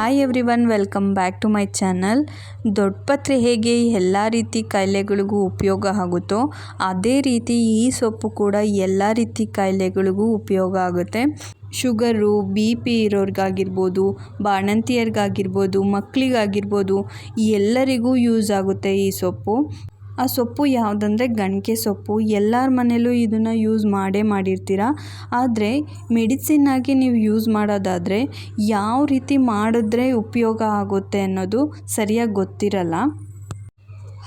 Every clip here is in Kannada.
Hi everyone welcome back to my channel ದೊಡ್ಡಪತ್ರೆ ಹೇಗೆ ಎಲ್ಲ ರೀತಿ ಕಾಯಿಲೆಗಳಿಗೂ ಉಪಯೋಗ ಆಗುತ್ತೋ, ಅದೇ ರೀತಿ ಈ ಸೊಪ್ಪು ಕೂಡ ಎಲ್ಲ ರೀತಿ ಕಾಯಿಲೆಗಳಿಗೂ ಉಪಯೋಗ ಆಗುತ್ತೆ. ಶುಗರು ಬಿ ಪಿ ಇರೋರಿಗಾಗಿರ್ಬೋದು, ಬಾಣಂತಿಯರಿಗಾಗಿರ್ಬೋದು ಮಕ್ಕಳಿಗಾಗಿರ್ಬೋದು ಎಲ್ಲರಿಗೂ ಯೂಸ್ ಆಗುತ್ತೆ ಈ ಸೊಪ್ಪು. ಆ ಸೊಪ್ಪು ಯಾವುದಂದ್ರೆ ಗಣಿಕೆ ಸೊಪ್ಪು. ಎಲ್ಲರ ಮನೆಯಲ್ಲೂ ಇದನ್ನು ಯೂಸ್ ಮಾಡೇ ಮಾಡಿರ್ತೀರ? ಆದರೆ ಮೆಡಿಸಿನ್ನಾಗಿ ನೀವು ಯೂಸ್ ಮಾಡೋದಾದರೆ ಯಾವ ರೀತಿ ಮಾಡಿದ್ರೆ ಉಪಯೋಗ ಆಗುತ್ತೆ ಅನ್ನೋದು ಸರಿಯಾಗಿ ಗೊತ್ತಿರಲ್ಲ.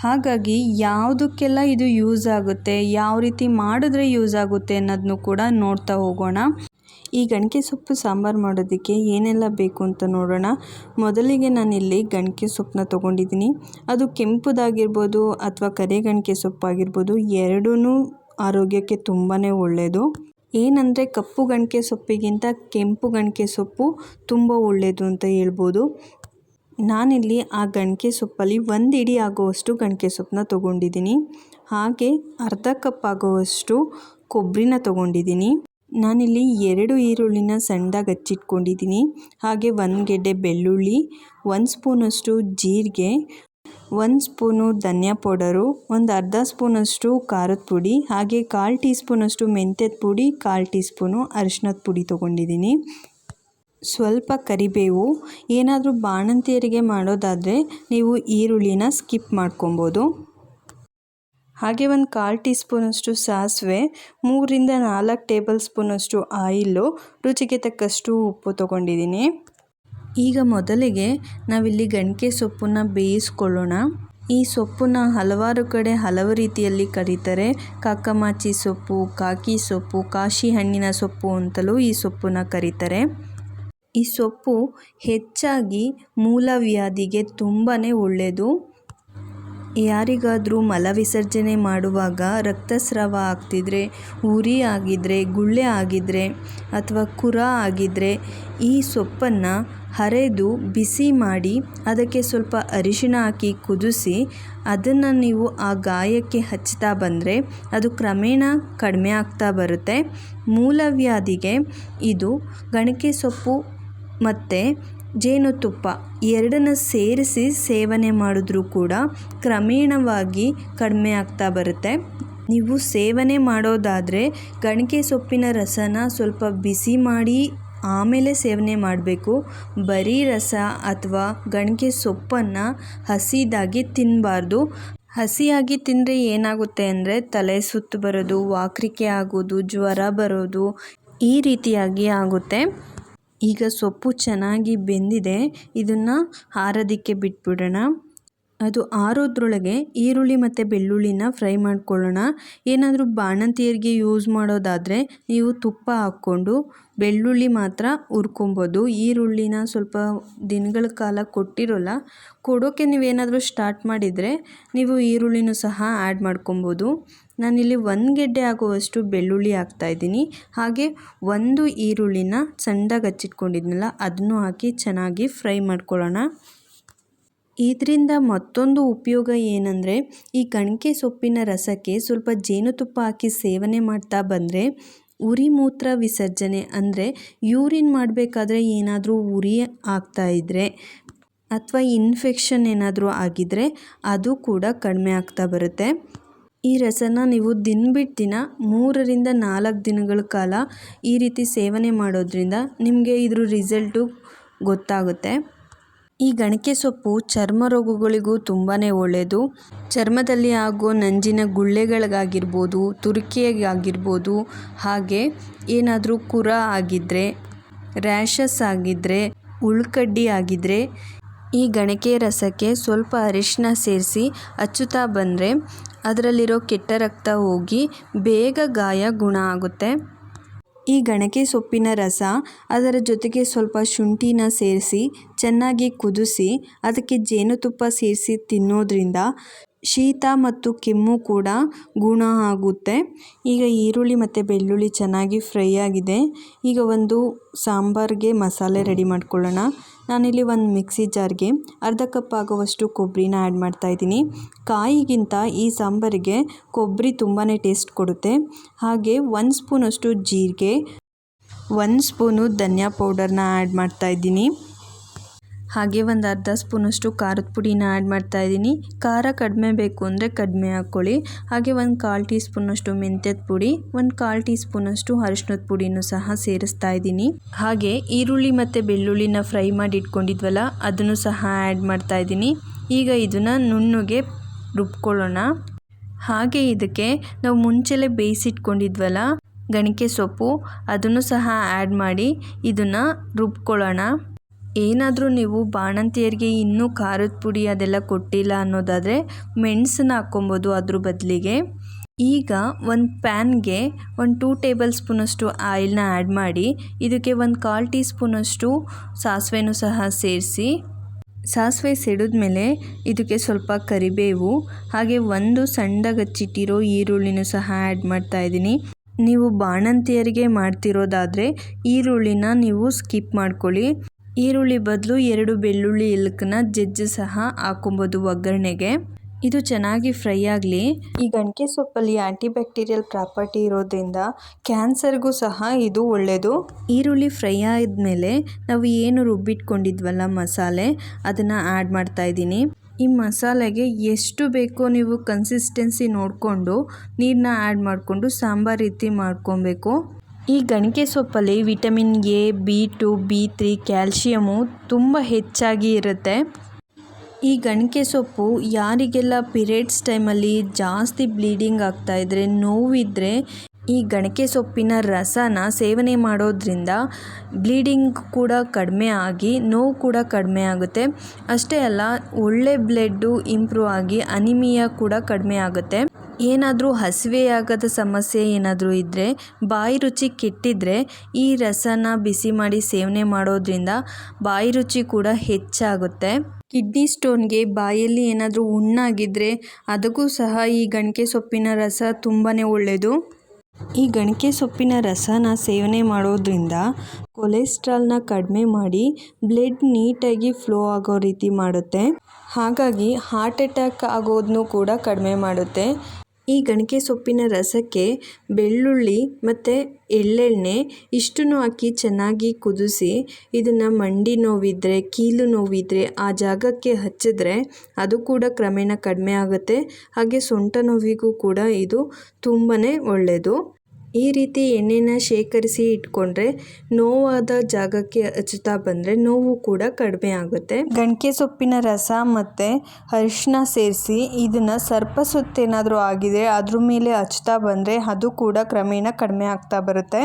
ಹಾಗಾಗಿ ಯಾವುದಕ್ಕೆಲ್ಲ ಇದು ಯೂಸ್ ಆಗುತ್ತೆ, ಯಾವ ರೀತಿ ಮಾಡಿದ್ರೆ ಯೂಸ್ ಆಗುತ್ತೆ ಅನ್ನೋದನ್ನು ಕೂಡ ನೋಡ್ತಾ ಹೋಗೋಣ. ಈ ಗಣಿಕೆ ಸೊಪ್ಪು ಸಾಂಬಾರು ಮಾಡೋದಕ್ಕೆ ಏನೆಲ್ಲ ಬೇಕು ಅಂತ ನೋಡೋಣ. ಮೊದಲಿಗೆ ನಾನಿಲ್ಲಿ ಗಣಿಕೆ ಸೊಪ್ಪನ್ನ ತೊಗೊಂಡಿದ್ದೀನಿ. ಅದು ಕೆಂಪುದಾಗಿರ್ಬೋದು ಅಥವಾ ಕರಿಗಣಿಕೆ ಸೊಪ್ಪಾಗಿರ್ಬೋದು ಎರಡೂ ಆರೋಗ್ಯಕ್ಕೆ ತುಂಬಾ ಒಳ್ಳೆಯದು ಏನಂದರೆ ಕಪ್ಪು ಗಣಿಕೆ ಸೊಪ್ಪಿಗಿಂತ ಕೆಂಪು ಗಣಿಕೆ ಸೊಪ್ಪು ತುಂಬ ಒಳ್ಳೆಯದು ಅಂತ ಹೇಳ್ಬೋದು. ನಾನಿಲ್ಲಿ ಆ ಗಣಿಕೆ ಸೊಪ್ಪಲ್ಲಿ ಒಂದು ಇಡಿ ಆಗುವಷ್ಟು ಗಣಿಕೆ ಸೊಪ್ಪನ್ನ ತೊಗೊಂಡಿದ್ದೀನಿ. ಹಾಗೆ ಅರ್ಧ ಕಪ್ ಆಗುವಷ್ಟು ಕೊಬ್ಬರಿನ ತೊಗೊಂಡಿದ್ದೀನಿ. ನಾನಿಲ್ಲಿ ಎರಡು ಈರುಳ್ಳಿನ ಸಣ್ಣದಾಗಿ ಹಚ್ಚಿಟ್ಕೊಂಡಿದ್ದೀನಿ. ಹಾಗೆ ಒಂದು ಗೆಡ್ಡೆ ಬೆಳ್ಳುಳ್ಳಿ, ಒಂದು ಸ್ಪೂನಷ್ಟು ಜೀರಿಗೆ, ಒಂದು ಸ್ಪೂನು ಧನಿಯಾ ಪೌಡರು, ಒಂದು ಅರ್ಧ ಸ್ಪೂನಷ್ಟು ಖಾರದ ಪುಡಿ, ಹಾಗೆ ಕಾಲು ಟೀ ಸ್ಪೂನಷ್ಟು ಮೆಂತ್ಯದ ಪುಡಿ, ಕಾಲು ಟೀ ಸ್ಪೂನು ಅರಿಶಿನದ ಪುಡಿ ತೊಗೊಂಡಿದ್ದೀನಿ. ಸ್ವಲ್ಪ ಕರಿಬೇವು, ಏನಾದರೂ ಬಾಣಂತಿಯರಿಗೆ ಮಾಡೋದಾದರೆ ನೀವು ಈರುಳ್ಳಿನ ಸ್ಕಿಪ್ ಮಾಡ್ಕೊಬೋದು. ಹಾಗೆ ಒಂದು ಕಾಲು ಟೀ ಸ್ಪೂನಷ್ಟು ಸಾಸಿವೆ ಮೂರಿಂದ ನಾಲ್ಕು ಟೇಬಲ್ ಸ್ಪೂನಷ್ಟು ಆಯಿಲು, ರುಚಿಗೆ ತಕ್ಕಷ್ಟು ಉಪ್ಪು ತೊಗೊಂಡಿದ್ದೀನಿ. ಈಗ ಮೊದಲಿಗೆ ನಾವಿಲ್ಲಿ ಗಣಿಕೆ ಸೊಪ್ಪನ್ನು ಬೇಯಿಸ್ಕೊಳ್ಳೋಣ. ಈ ಸೊಪ್ಪನ್ನು ಹಲವಾರು ಕಡೆ ಹಲವು ರೀತಿಯಲ್ಲಿ ಕರೀತಾರೆ. ಕಾಕಮಾಚಿ ಸೊಪ್ಪು, ಕಾಕಿ ಸೊಪ್ಪು, ಕಾಶಿ ಹಣ್ಣಿನ ಸೊಪ್ಪು ಅಂತಲೂ ಈ ಸೊಪ್ಪನ್ನು ಕರೀತಾರೆ. ಈ ಸೊಪ್ಪು ಹೆಚ್ಚಾಗಿ ಮೂಲವ್ಯಾಧಿಗೆ ತುಂಬಾ ಒಳ್ಳೆಯದು. ಯಾರಿಗಾದರೂ ಮಲವಿಸರ್ಜನೆ ಮಾಡುವಾಗ ರಕ್ತಸ್ರಾವ ಆಗ್ತಿದ್ರೆ, ಉರಿ ಆಗಿದ್ರೆ, ಗುಳ್ಳೆ ಆಗಿದ್ರೆ ಅಥವಾ ಕುರ ಆಗಿದ್ರೆ ಈ ಸೊಪ್ಪನ್ನು ಹರೆದು ಬಿಸಿ ಮಾಡಿ ಅದಕ್ಕೆ ಸ್ವಲ್ಪ ಅರಿಶಿನ ಹಾಕಿ ಕುದಿಸಿ ಅದನ್ನು ನೀವು ಆ ಗಾಯಕ್ಕೆ ಹಚ್ತಾ ಬಂದರೆ ಅದು ಕ್ರಮೇಣ ಕಡಿಮೆ ಆಗ್ತಾ ಬರುತ್ತೆ. ಮೂಲವ್ಯಾಧಿಗೆ ಇದು ಗಣಕೆ ಸೊಪ್ಪು ಮತ್ತು ಜೇನುತುಪ್ಪ ಎರಡನ್ನು ಸೇರಿಸಿ ಸೇವನೆ ಮಾಡಿದ್ರೂ ಕೂಡ ಕ್ರಮೇಣವಾಗಿ ಕಡಿಮೆ ಆಗ್ತಾ ಬರುತ್ತೆ. ನೀವು ಸೇವನೆ ಮಾಡೋದಾದರೆ ಗಣಿಕೆ ಸೊಪ್ಪಿನ ರಸನ ಸ್ವಲ್ಪ ಬಿಸಿ ಮಾಡಿ ಆಮೇಲೆ ಸೇವನೆ ಮಾಡಬೇಕು. ಬರೀ ರಸ ಅಥವಾ ಗಣಿಕೆ ಸೊಪ್ಪನ್ನು ಹಸಿದಾಗಿ ತಿನ್ನಬಾರ್ದು ಹಸಿಯಾಗಿ ತಿಂದರೆ ಏನಾಗುತ್ತೆ ಅಂದರೆ ತಲೆ ಸುತ್ತು ಬರೋದು, ವಾಕ್ರಿಕೆ ಆಗೋದು, ಜ್ವರ ಬರೋದು ಈ ರೀತಿಯಾಗಿ ಆಗುತ್ತೆ. ಈಗ ಸೊಪ್ಪು ಚೆನ್ನಾಗಿ ಬೆಂದಿದೆ, ಇದನ್ನು ಆರೋದಕ್ಕೆ ಬಿಟ್ಬಿಡೋಣ. ಅದು ಆರೋದ್ರೊಳಗೆ ಈರುಳ್ಳಿ ಮತ್ತು ಬೆಳ್ಳುಳ್ಳಿನ ಫ್ರೈ ಮಾಡ್ಕೊಳ್ಳೋಣ. ಏನಾದರೂ ಬಾಣಂತಿಯರಿಗೆ ಯೂಸ್ ಮಾಡೋದಾದರೆ ನೀವು ತುಪ್ಪ ಹಾಕ್ಕೊಂಡು ಬೆಳ್ಳುಳ್ಳಿ ಮಾತ್ರ ಹುರ್ಕೊಬೋದು. ಈರುಳ್ಳಿನ ಸ್ವಲ್ಪ ದಿನಗಳ ಕಾಲ ಕೊಟ್ಟಿರೋಲ್ಲ ಕೊಡೋಕ್ಕೆ ನೀವೇನಾದರೂ ಸ್ಟಾರ್ಟ್ ಮಾಡಿದರೆ ನೀವು ಈರುಳ್ಳಿನೂ ಸಹ ಆ್ಯಡ್ ಮಾಡ್ಕೊಬೋದು. ನಾನಿಲ್ಲಿ ಒಂದು ಗೆಡ್ಡೆ ಆಗುವಷ್ಟು ಬೆಳ್ಳುಳ್ಳಿ ಹಾಕ್ತಾಯಿದ್ದೀನಿ ಹಾಗೆ ಒಂದು ಈರುಳ್ಳಿನ ಸಣ್ಣದಾಗಿ ಹಚ್ಚಿಟ್ಕೊಂಡಿದ್ನಲ್ಲ ಅದನ್ನು ಹಾಕಿ ಚೆನ್ನಾಗಿ ಫ್ರೈ ಮಾಡ್ಕೊಳ್ಳೋಣ. ಇದರಿಂದ ಮತ್ತೊಂದು ಉಪಯೋಗ ಏನಂದರೆ, ಈ ಕಣಕೆ ಸೊಪ್ಪಿನ ರಸಕ್ಕೆ ಸ್ವಲ್ಪ ಜೇನುತುಪ್ಪ ಹಾಕಿ ಸೇವನೆ ಮಾಡ್ತಾ ಬಂದರೆ, ಉರಿ ಮೂತ್ರ ವಿಸರ್ಜನೆ ಅಂದರೆ ಯೂರಿನ್ ಮಾಡಬೇಕಾದ್ರೆ ಏನಾದರೂ ಉರಿ ಆಗ್ತಾ ಇದ್ದರೆ ಅಥವಾ ಇನ್ಫೆಕ್ಷನ್ ಏನಾದರೂ ಆಗಿದ್ದರೆ ಅದು ಕೂಡ ಕಡಿಮೆ ಆಗ್ತಾ ಬರುತ್ತೆ. ಈ ರಸನ ನೀವು ದಿನ ಬಿಟ್ಟು ದಿನ ಮೂರರಿಂದ ನಾಲ್ಕು ದಿನಗಳ ಕಾಲ ಈ ರೀತಿ ಸೇವನೆ ಮಾಡೋದ್ರಿಂದ ನಿಮಗೆ ಇದ್ರ ರಿಸಲ್ಟು ಗೊತ್ತಾಗುತ್ತೆ. ಈ ಗಣಕೆ ಸೊಪ್ಪು ಚರ್ಮ ರೋಗಗಳಿಗೂ ತುಂಬಾ ಒಳ್ಳೆಯದು ಚರ್ಮದಲ್ಲಿ ಆಗೋ ನಂಜಿನ ಗುಳ್ಳೆಗಳಿಗಾಗಿರ್ಬೋದು ತುರಿಕೆಗಾಗಿರ್ಬೋದು ಹಾಗೆ ಏನಾದರೂ ಕುರ ಆಗಿದ್ದರೆ ರ್ಯಾಷಸ್ ಆಗಿದ್ದರೆ ಉಳ್ಕಡ್ಡಿ ಆಗಿದ್ದರೆ ಈ ಗಣಕೆ ರಸಕ್ಕೆ ಸ್ವಲ್ಪ ಅರಿಶಿನ ಸೇರಿಸಿ ಹಚ್ಚುತ್ತಾ ಬಂದರೆ ಅದರಲ್ಲಿರೋ ಕೆಟ್ಟ ರಕ್ತ ಹೋಗಿ ಬೇಗ ಗಾಯ ಗುಣ ಆಗುತ್ತೆ. ಈ ಗಣಕೆ ಸೊಪ್ಪಿನ ರಸ ಅದರ ಜೊತೆಗೆ ಸ್ವಲ್ಪ ಶುಂಠಿನ ಸೇರಿಸಿ ಚೆನ್ನಾಗಿ ಕುದಿಸಿ ಅದಕ್ಕೆ ಜೇನುತುಪ್ಪ ಸೇರಿಸಿ ತಿನ್ನೋದ್ರಿಂದ ಶೀತ ಮತ್ತು ಕೆಮ್ಮು ಕೂಡ ಗುಣ ಆಗುತ್ತೆ. ಈಗ ಈರುಳ್ಳಿ ಮತ್ತು ಬೆಳ್ಳುಳ್ಳಿ ಚೆನ್ನಾಗಿ ಫ್ರೈ ಆಗಿದೆ. ಈಗ ಒಂದು ಸಾಂಬಾರಿಗೆ ಮಸಾಲೆ ರೆಡಿ ಮಾಡ್ಕೊಳ್ಳೋಣ. ನಾನಿಲ್ಲಿ ಒಂದು ಮಿಕ್ಸಿ ಜಾರ್ಗೆ ಅರ್ಧ ಕಪ್ ಆಗುವಷ್ಟು ಕೊಬ್ಬರಿನ ಆ್ಯಡ್ ಮಾಡ್ತಾಯಿದ್ದೀನಿ ಕಾಯಿಗಿಂತ ಈ ಸಾಂಬಾರಿಗೆ ಕೊಬ್ಬರಿ ತುಂಬಾ ಟೇಸ್ಟ್ ಕೊಡುತ್ತೆ. ಹಾಗೆ ಒಂದು ಸ್ಪೂನಷ್ಟು ಜೀರಿಗೆ, ಒಂದು ಸ್ಪೂನು ಧನಿಯಾ ಪೌಡರ್ನ ಆ್ಯಡ್ ಮಾಡ್ತಾಯಿದ್ದೀನಿ ಹಾಗೆ ಒಂದು ಅರ್ಧ ಸ್ಪೂನಷ್ಟು ಖಾರದ ಪುಡಿನ ಆ್ಯಡ್ ಮಾಡ್ತಾ ಇದ್ದೀನಿ. ಖಾರ ಕಡಿಮೆ ಬೇಕು ಅಂದರೆ ಕಡಿಮೆ ಹಾಕ್ಕೊಳ್ಳಿ. ಹಾಗೆ ಒಂದು ಕಾಲು ಟೀ ಸ್ಪೂನಷ್ಟು ಮೆಂತ್ಯದ ಪುಡಿ, ಒಂದು ಕಾಲು ಟೀ ಸ್ಪೂನಷ್ಟು ಅರಿಶಿನದ ಪುಡಿನೂ ಸಹ ಸೇರಿಸ್ತಾ ಇದ್ದೀನಿ. ಹಾಗೆ ಈರುಳ್ಳಿ ಮತ್ತು ಬೆಳ್ಳುಳ್ಳಿನ ಫ್ರೈ ಮಾಡಿ ಇಟ್ಕೊಂಡಿದ್ವಲ್ಲ, ಅದನ್ನು ಸಹ ಆ್ಯಡ್ ಮಾಡ್ತಾ ಇದ್ದೀನಿ. ಈಗ ಇದನ್ನು ನುಣ್ಣಗೆ ರುಬ್ಕೊಳ್ಳೋಣ. ಹಾಗೆ ಇದಕ್ಕೆ ನಾವು ಮುಂಚೆಲೇ ಬೇಯಿಸಿಟ್ಕೊಂಡಿದ್ವಲ್ಲ, ಗಣಿಕೆ ಸೊಪ್ಪು, ಅದನ್ನು ಸಹ ಆ್ಯಡ್ ಮಾಡಿ ಇದನ್ನು ರುಬ್ಕೊಳ್ಳೋಣ. ಏನಾದರೂ ನೀವು ಬಾಣಂತಿಯರಿಗೆ ಇನ್ನೂ ಖಾರದ ಪುಡಿ ಅದೆಲ್ಲ ಕೊಟ್ಟಿಲ್ಲ ಅನ್ನೋದಾದರೆ ಮೆಣಸನ್ನ ಹಾಕ್ಕೊಬೋದು ಅದ್ರ ಬದಲಿಗೆ. ಈಗ ಒಂದು ಪ್ಯಾನ್ಗೆ ಒಂದು ಟೂ ಟೇಬಲ್ ಸ್ಪೂನಷ್ಟು ಆಯಿಲ್ನ ಆ್ಯಡ್ ಮಾಡಿ, ಇದಕ್ಕೆ ಒಂದು ಕಾಲು ಟೀ ಸ್ಪೂನಷ್ಟು ಸಾಸಿವೆನೂ ಸಹ ಸೇರಿಸಿ. ಸಾಸಿವೆ ಸಿಡಿದ್ಮೇಲೆ ಇದಕ್ಕೆ ಸ್ವಲ್ಪ ಕರಿಬೇವು, ಹಾಗೆ ಒಂದು ಸಣ್ಣದಾಗಿ ಹಚ್ಚಿಟ್ಟಿರೋ ಈರುಳ್ಳಿನೂ ಸಹ ಆ್ಯಡ್ ಮಾಡ್ತಾ ಇದ್ದೀನಿ. ನೀವು ಬಾಣಂತಿಯರಿಗೆ ಮಾಡ್ತಿರೋದಾದರೆ ಈರುಳ್ಳಿನ ನೀವು ಸ್ಕಿಪ್ ಮಾಡ್ಕೊಳ್ಳಿ. ಈರುಳ್ಳಿ ಬದಲು ಎರಡು ಬೆಳ್ಳುಳ್ಳಿ ಎಲ್ಕನ್ನ ಜಜ್ಜು ಸಹ ಹಾಕೊಬೋದು ಒಗ್ಗರಣೆಗೆ. ಇದು ಚೆನ್ನಾಗಿ ಫ್ರೈ ಆಗಲಿ. ಈ ಗಣಕೆ ಸೊಪ್ಪಲ್ಲಿ ಆ್ಯಂಟಿ ಬ್ಯಾಕ್ಟೀರಿಯಲ್ ಪ್ರಾಪರ್ಟಿ ಇರೋದ್ರಿಂದ ಕ್ಯಾನ್ಸರ್ಗೂ ಸಹ ಇದು ಒಳ್ಳೆಯದು ಈರುಳ್ಳಿ ಫ್ರೈ ಆದಮೇಲೆ ನಾವು ಏನು ರುಬ್ಬಿಟ್ಕೊಂಡಿದ್ವಲ್ಲ ಮಸಾಲೆ, ಅದನ್ನು ಆ್ಯಡ್ ಮಾಡ್ತಾ ಇದ್ದೀನಿ. ಈ ಮಸಾಲೆಗೆ ಎಷ್ಟು ಬೇಕೋ ನೀವು ಕನ್ಸಿಸ್ಟೆನ್ಸಿ ನೋಡಿಕೊಂಡು ನೀರನ್ನ ಆ್ಯಡ್ ಮಾಡಿಕೊಂಡು ಸಾಂಬಾರು ರೀತಿ ಮಾಡ್ಕೊಬೇಕು. ಈ ಗಣಿಕೆ ಸೊಪ್ಪಲ್ಲಿ vitamin A, B two, B three calcium ತುಂಬ ಹೆಚ್ಚಾಗಿ ಇರುತ್ತೆ. ಈ ಗಣಿಕೆ ಸೊಪ್ಪು ಯಾರಿಗೆಲ್ಲ ಪಿರಿಯಡ್ಸ್ ಟೈಮಲ್ಲಿ ಜಾಸ್ತಿ ಬ್ಲೀಡಿಂಗ್ ಆಗ್ತಾಯಿದ್ರೆ ನೋವಿದ್ದರೆ ಈ ಗಣಕೆ ಸೊಪ್ಪಿನ ರಸನ ಸೇವನೆ ಮಾಡೋದ್ರಿಂದ ಬ್ಲೀಡಿಂಗ್ ಕೂಡ ಕಡಿಮೆ ಆಗಿ, ನೋವು ಕೂಡ ಕಡಿಮೆ ಆಗುತ್ತೆ. ಅಷ್ಟೇ ಅಲ್ಲ, ಒಳ್ಳೆ ಬ್ಲಡ್ಡು ಇಂಪ್ರೂವ್ ಆಗಿ ಅನಿಮಿಯಾ ಕೂಡ ಕಡಿಮೆ ಆಗುತ್ತೆ. ಏನಾದರೂ ಹಸಿವೆಯಾಗದ ಸಮಸ್ಯೆ ಏನಾದರೂ ಇದ್ದರೆ ಬಾಯಿ ರುಚಿ ಕೆಟ್ಟಿದ್ದರೆ ಈ ರಸನ ಬಿಸಿ ಮಾಡಿ ಸೇವನೆ ಮಾಡೋದ್ರಿಂದ ಬಾಯಿ ರುಚಿ ಕೂಡ ಹೆಚ್ಚಾಗುತ್ತೆ. ಕಿಡ್ನಿ ಸ್ಟೋನ್ಗೆ ಬಾಯಲ್ಲಿ ಏನಾದರೂ ಹುಣ್ಣಾಗಿದ್ದರೆ ಅದಕ್ಕೂ ಸಹ ಈ ಗಣಿಕೆ ಸೊಪ್ಪಿನ ರಸ ತುಂಬಾ ಒಳ್ಳೆಯದು ಈ ಗಣಿಕೆ ಸೊಪ್ಪಿನ ರಸನ ಸೇವನೆ ಮಾಡೋದ್ರಿಂದ ಕೊಲೆಸ್ಟ್ರಾಲ್ನ ಕಡಿಮೆ ಮಾಡಿ ಬ್ಲಡ್ ನೀಟಾಗಿ ಫ್ಲೋ ಆಗೋ ರೀತಿ ಮಾಡುತ್ತೆ. ಹಾಗಾಗಿ ಹಾರ್ಟ್ ಅಟ್ಯಾಕ್ ಆಗೋದನ್ನು ಕೂಡ ಕಡಿಮೆ ಮಾಡುತ್ತೆ. ಈ ಗಣಿಕೆ ಸೊಪ್ಪಿನ ರಸಕ್ಕೆ ಬೆಳ್ಳುಳ್ಳಿ ಮತ್ತು ಎಳ್ಳೆಣ್ಣೆ ಇಷ್ಟನ್ನು ಹಾಕಿ ಚೆನ್ನಾಗಿ ಕುದಿಸಿ ಇದನ್ನು ಮಂಡಿ ನೋವಿದ್ದರೆ ಕೀಲು ನೋವಿದ್ದರೆ ಆ ಜಾಗಕ್ಕೆ ಹಚ್ಚಿದ್ರೆ ಅದು ಕೂಡ ಕ್ರಮೇಣ ಕಡಿಮೆ ಆಗುತ್ತೆ. ಹಾಗೆ ಸೊಂಟ ನೋವಿಗೂ ಕೂಡ ಇದು ತುಂಬಾ ಒಳ್ಳೆಯದು ಈ ರೀತಿ ಎಣ್ಣೆನ ಶೇಖರಿಸಿ ಇಟ್ಕೊಂಡ್ರೆ ನೋವಾದ ಜಾಗಕ್ಕೆ ಹಚ್ಚುತ್ತಾ ಬಂದರೆ ನೋವು ಕೂಡ ಕಡಿಮೆ ಆಗುತ್ತೆ. ಗಣಿಕೆ ಸೊಪ್ಪಿನ ರಸ ಮತ್ತು ಅರಿಶಿನ ಸೇರಿಸಿ ಇದನ್ನು ಸರ್ಪ ಸುತ್ತೇನಾದರೂ ಆಗಿದೆ ಅದ್ರ ಮೇಲೆ ಹಚ್ತಾ ಬಂದರೆ ಅದು ಕೂಡ ಕ್ರಮೇಣ ಕಡಿಮೆ ಆಗ್ತಾ ಬರುತ್ತೆ.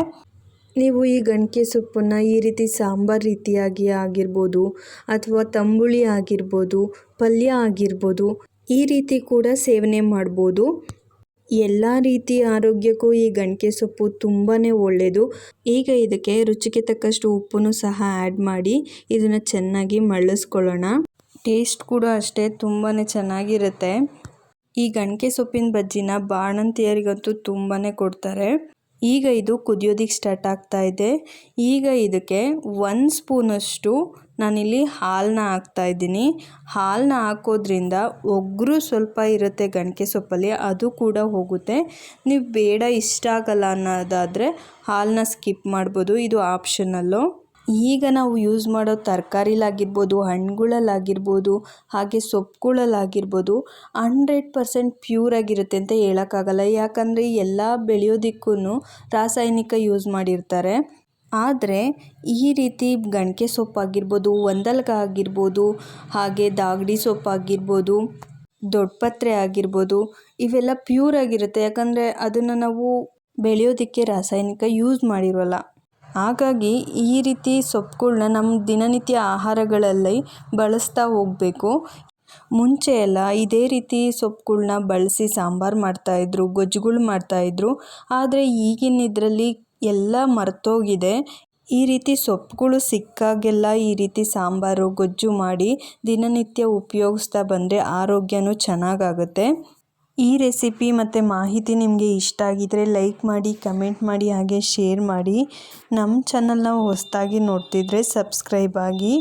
ನೀವು ಈ ಗಣಿಕೆ ಸೊಪ್ಪನ್ನು ಈ ರೀತಿ ಸಾಂಬಾರು ರೀತಿಯಾಗಿ ಆಗಿರ್ಬೋದು ಅಥವಾ ತಂಬುಳಿ ಆಗಿರ್ಬೋದು ಪಲ್ಯ ಆಗಿರ್ಬೋದು ಈ ರೀತಿ ಕೂಡ ಸೇವನೆ ಮಾಡ್ಬೋದು. ಎಲ್ಲ ರೀತಿ ಆರೋಗ್ಯಕ್ಕೂ ಈ ಗಣಿಕೆ ಸೊಪ್ಪು ತುಂಬಾ ಒಳ್ಳೆಯದು ಈಗ ಇದಕ್ಕೆ ರುಚಿಗೆ ತಕ್ಕಷ್ಟು ಉಪ್ಪನ್ನು ಸಹ ಆ್ಯಡ್ ಮಾಡಿ ಇದನ್ನು ಚೆನ್ನಾಗಿ ಮಳ್ಳಿಸ್ಕೊಳ್ಳೋಣ. ಟೇಸ್ಟ್ ಕೂಡ ಅಷ್ಟೇ ತುಂಬಾ ಚೆನ್ನಾಗಿರುತ್ತೆ. ಈ ಗಣಿಕೆ ಸೊಪ್ಪಿನ ಬಜ್ಜಿನ ಬಾಣಂತಿಯರಿಗಂತೂ ತುಂಬಾ ಕೊಡ್ತಾರೆ. ಈಗ ಇದು ಕುದಿಯೋದಿಕ್ಕೆ ಸ್ಟಾರ್ಟ್ ಆಗ್ತಾ ಇದೆ. ಈಗ ಇದಕ್ಕೆ ಒಂದು ಸ್ಪೂನಷ್ಟು ನಾನಿಲ್ಲಿ ಹಾಲನ್ನ ಹಾಕ್ತಾ ಇದ್ದೀನಿ. ಹಾಲನ್ನ ಹಾಕೋದ್ರಿಂದ ಒಗ್ಗರು ಸ್ವಲ್ಪ ಇರುತ್ತೆ ಗಣಿಕೆ ಸೊಪ್ಪಲ್ಲಿ, ಅದು ಕೂಡ ಹೋಗುತ್ತೆ. ನೀವು ಬೇಡ, ಇಷ್ಟ ಆಗಲ್ಲ ಅನ್ನೋದಾದರೆ ಹಾಲನ್ನ ಸ್ಕಿಪ್ ಮಾಡ್ಬೋದು, ಇದು ಆಪ್ಷನಲ್ಲು. ಈಗ ನಾವು ಯೂಸ್ ಮಾಡೋ ತರಕಾರಿಲಾಗಿರ್ಬೋದು ಹಣ್ಣುಗಳಲ್ಲಾಗಿರ್ಬೋದು, ಹಾಗೆ ಸೊಪ್ಪುಗಳಲ್ಲಾಗಿರ್ಬೋದು ಹಂಡ್ರೆಡ್ ಪರ್ಸೆಂಟ್ ಪ್ಯೂರ್ ಆಗಿರುತ್ತೆ ಅಂತ ಹೇಳೋಕ್ಕಾಗಲ್ಲ. ಯಾಕಂದರೆ ಎಲ್ಲ ಬೆಳೆಯೋದಕ್ಕೂ ರಾಸಾಯನಿಕ ಯೂಸ್ ಮಾಡಿರ್ತಾರೆ. ಆದರೆ ಈ ರೀತಿ ಗಣಿಕೆ ಸೊಪ್ಪಾಗಿರ್ಬೋದು, ಒಂದಲ್ಗ ಆಗಿರ್ಬೋದು, ಹಾಗೆ ದಾಗಡಿ ಸೊಪ್ಪಾಗಿರ್ಬೋದು, ದೊಡ್ಡಪತ್ರೆ ಆಗಿರ್ಬೋದು, ಇವೆಲ್ಲ ಪ್ಯೂರ್ ಆಗಿರುತ್ತೆ. ಯಾಕಂದರೆ ಅದನ್ನು ನಾವು ಬೆಳೆಯೋದಕ್ಕೆ ರಾಸಾಯನಿಕ ಯೂಸ್ ಮಾಡಿರೋಲ್ಲ. ಹಾಗಾಗಿ ಈ ರೀತಿ ಸೊಪ್ಪುಗಳ್ನ ನಮ್ಮ ದಿನನಿತ್ಯ ಆಹಾರಗಳಲ್ಲಿ ಬಳಸ್ತಾ ಹೋಗಬೇಕು. ಮುಂಚೆ ಎಲ್ಲ ಇದೇ ರೀತಿ ಸೊಪ್ಪುಗಳ್ನ ಬಳಸಿ ಸಾಂಬಾರು ಮಾಡ್ತಾಯಿದ್ರು ಗೊಜ್ಜುಗಳು ಮಾಡ್ತಾಯಿದ್ರು ಆದರೆ ಈಗಿನ ಇದರಲ್ಲಿ ಎಲ್ಲ ಮರೆತೋಗಿದೆ. ಈ ರೀತಿ ಸೊಪ್ಪುಗಳು ಸಿಕ್ಕಾಗೆಲ್ಲ ಈ ರೀತಿ ಸಾಂಬಾರು, ಗೊಜ್ಜು ಮಾಡಿ ದಿನನಿತ್ಯ ಉಪಯೋಗಿಸ್ತಾ ಬಂದರೆ ಆರೋಗ್ಯನೂ ಚೆನ್ನಾಗಾಗುತ್ತೆ. ಈ ರೆಸಿಪಿ ಮತ್ತು ಮಾಹಿತಿ ನಿಮಗೆ ಇಷ್ಟ ಆಗಿದ್ದರೆ ಲೈಕ್ ಮಾಡಿ, ಕಮೆಂಟ್ ಮಾಡಿ, ಹಾಗೆ ಶೇರ್ ಮಾಡಿ. ನಮ್ಮ ಚಾನಲ್ನ ಹೊಸದಾಗಿ ನೋಡ್ತಿದ್ರೆ ಸಬ್ಸ್ಕ್ರೈಬ್ ಆಗಿ.